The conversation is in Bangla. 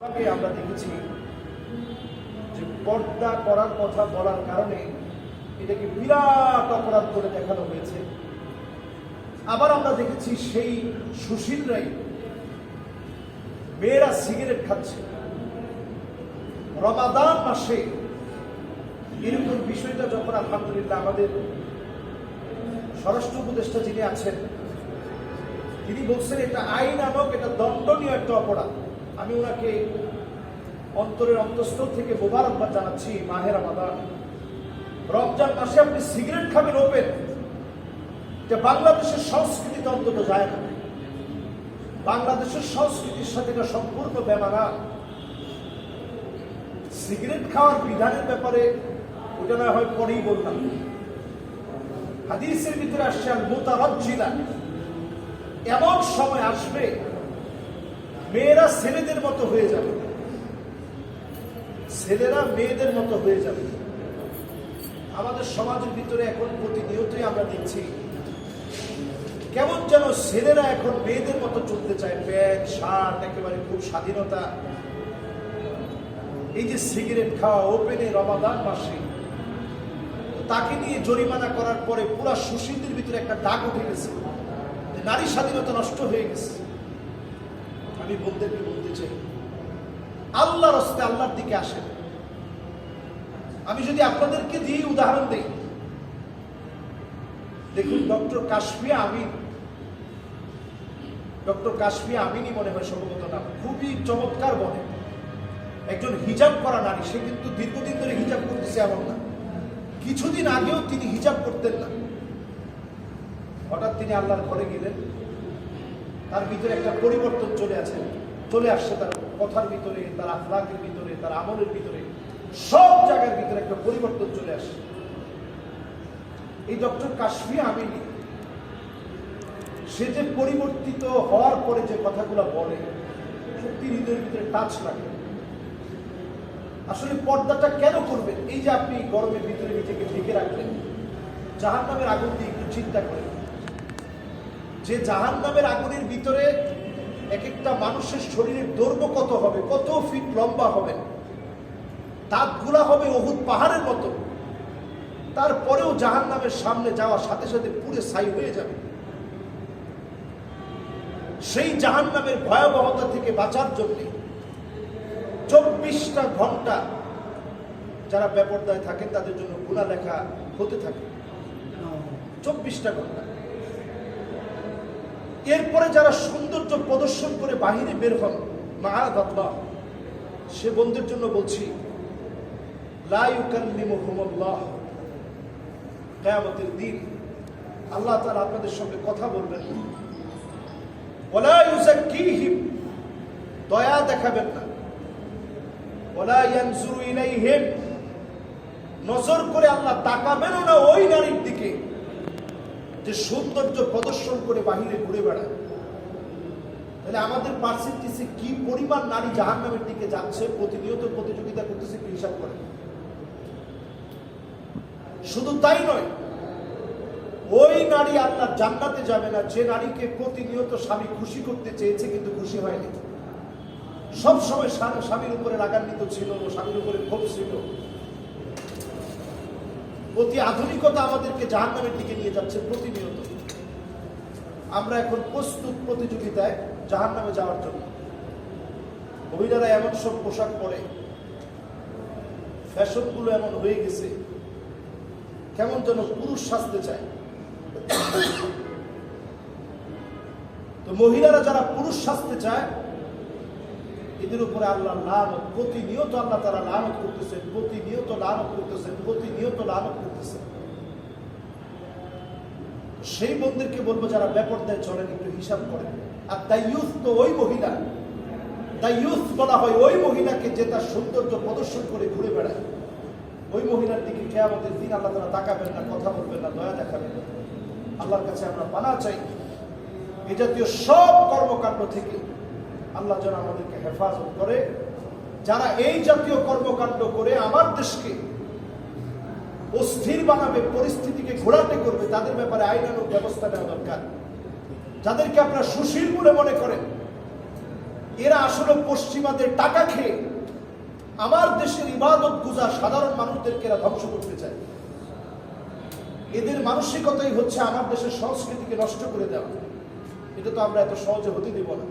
আমরা দেখেছি যে পর্দা করার কথা বলার কারণে এটাকে বিরাট অপরাধ করে দেখানো হয়েছে। আবার আমরা দেখেছি সেই সুশীলরাই মেয়েরা সিগারেট খাচ্ছে। রমাদান মাসে এরকম বিষয়টা যখন আলহামদুলিল্লাহ আমাদের স্বরাষ্ট্র উপদেষ্টা যিনি আছেন, তিনি বলছেন এটা আইন আনক, এটা দণ্ডনীয় একটা অপরাধ। আমি ওনাকে অন্তরের অন্তঃস্থল থেকে মোবারকবাদ জানাচ্ছি মাহের রমাদান। রমজান মাসে আপনি সিগারেট খাবেন ওপেন। যে বাংলাদেশের সংস্কৃতিতে অন্তত যায় না। বাংলাদেশের সংস্কৃতির সাথে এটা সম্পূর্ণ বেমানা সিগারেট খাওয়ার বিধানের ব্যাপারে ওটা না হয় পরেই বললাম। হাদিসের ভিতরে আসছে আর মোতারজ্জিলা এমন সময় আসবে মেয়েরা ছেলেদের মতো হয়ে যাবে। ছেলেরা মেয়েদের মতো হয়ে যাবে। আমাদের সমাজের ভিতরে এখন প্রতিনিয়তই আমরা দেখছি, কেমন যেন ছেলেরা এখন মেয়েদের মতো চলতে চায়। প্যান্ট, শার্ট, একেবারে খুব স্বাধীনতা। এই যে সিগারেট খাওয়া ওপেনে রমাদান মাসে, তাকে নিয়ে জরিমানা করার পরে পুরা সুশীলদের ভিতরে একটা দাগ উঠে গেছে। নারী স্বাধীনতা নষ্ট হয়ে গেছে। বলদেরকে বলতে চাই, আল্লাহর হস্তে আল্লাহর দিকে আসেন। আমি যদি আপনাদেরকে দিয়ে উদাহরণ দিই, দেখুন, ডক্টর কাশ্মীর আমিন, ডক্টর কাশ্মীর আমিনই মনে হয় সম্ভবত না খুবই চমৎকার বলে। একজন হিজাব করা নারী, সে কিন্তু দীর্ঘদিন ধরে হিজাব করতেছে এমন না। কিছুদিন আগেও তিনি হিজাব করতেন না। হঠাৎ তিনি আল্লাহর ঘরে গেলেন তার ভিতরে একটা পরিবর্তন চলে আছে চলে আসছে তার কথার ভিতরে, তার আখলাকের ভিতরে, তার আমলের ভিতরে। সব জায়গার ভিতরে একটা পরিবর্তন চলে আসে। এই ডক্টর কাশ্মীর আমিনী, সে যে পরিবর্তিত হওয়ার পরে যে কথাগুলো বলে, সত্যি হৃদয়ের ভিতরে টাচ লাগে। আসলে পর্দাটা কেন করবেন? এই যে আপনি গরমের ভিতরে নিজেকে ঢেকে রাখলেন জাহান নামের আগুন দিয়ে একটু চিন্তা করেন। যে জাহান নামের আগুনের ভিতরে এক একটা মানুষের শরীরের দৈর্ঘ্য কত হবে, কত ফিট লম্বা হবে, দাঁতগুলা হবে অহুত পাহাড়ের মতো, তারপরেও জাহান নামের সামনে যাওয়ার সাথে সাথে পুরে ছাই হয়ে যাবে। সেই জাহান নামের ভয়াবহতা থেকে বাঁচার জন্যে চব্বিশটা ঘণ্টা যারা বেপরদায় থাকেন তাদের জন্য গুণা লেখা হতে থাকে। চব্বিশটা ঘণ্টা। এরপরে যারা সৌন্দর্য প্রদর্শন করে বাহিরে বের হন মাহাদাল্লাহ সে বন্ধুর জন্য বলছি লাইকাল্লিমুহুমুল্লাহ কিয়ামতের দিন আল্লাহ তাআলা আপনাদের সঙ্গে কথা বলবেন ওয়ালা ইউযাক্কিহিম, দয়া দেখাবেন না। ওয়ালা ইয়ানজুরু ইলাইহিম, নজর করে আল্লাহ তাকাবেনও না ওই নারীর দিকে। যে সৌন্দর্য প্রদর্শন করে বাহিরে ঘুরে বেড়ায়। তাহলে আমাদের পার্সেন্টেজে কি পরিমাণ নারী জাহান নামের দিকে যাচ্ছে, প্রতিনিয়ত প্রতিযোগিতা করতেছে, কি হিসাব করে? শুধু তাই নয়, ওই নারী আপনার জান্নাতে যাবে না, যে নারীকে প্রতিনিয়ত স্বামী খুশি করতে চেয়েছে কিন্তু খুশি হয়নি। সবসময় স্বামীর উপরে রাগান্বিত ছিল স্বামীর উপরে ক্ষোভ ছিল। অতি আধুনিকতা আমাদেরকে জাহান নামের দিকে নিয়ে যাচ্ছে প্রতিনিয়ত। আমরা এখন প্রস্তুত প্রতিযোগিতায় জাহান নামে যাওয়ার জন্য। মহিলারা এমন সব পোশাক পরে, ফ্যাশনগুলো এমন হয়ে গেছে, কেমন যেন পুরুষ সাজতে চায়। তো মহিলারা যারা পুরুষ সাজতে চায় এদের উপরে আল্লাহ লানত, প্রতিনিয়ত আল্লাহ তারা লানত করতেছেন, প্রতিনিয়ত লানত করতেছেন, প্রতিনিয়ত লানত করতেছেন। সেই বন্ধুদেরকে বলব, যারা ব্যাপারদায় চলেন, একটু হিসাব করেন। আর তাই ইউথ তো ওই মহিলা তাই ইউথ বলা হয় ওই মহিলাকে যে তার সৌন্দর্য প্রদর্শন করে ঘুরে বেড়ায়। ওই মহিলার দিকে কে কেয়ামতের দিন আল্লাহ তারা তাকাবেন না, কথা বলবেন না, দয়া দেখাবেন না। আল্লাহর কাছে আমরা পানা চাই, এ জাতীয় সব কর্মকাণ্ড থেকে আল্লাহ যেন আমাদেরকে হেফাজত করে। যারা এই জাতীয় কর্মকাণ্ড করে আমার দেশকে অস্থির বানাবে, পরিস্থিতিকে ঘোরাটে করবে, তাদের ব্যাপারে আইনানুক ব্যবস্থা নেওয়া দরকার। যাদেরকে আপনারা সুশীল বলে মনে করেন, এরা আসলে পশ্চিমাদের টাকা খেয়ে আমার দেশের ইবাদত গুজার সাধারণ মানুষদেরকে এরা ধ্বংস করতে চায়। এদের মানসিকতাই হচ্ছে আমার দেশের সংস্কৃতিকে নষ্ট করে দেওয়া। এটা তো আমরা এত সহজে হতে দিব না।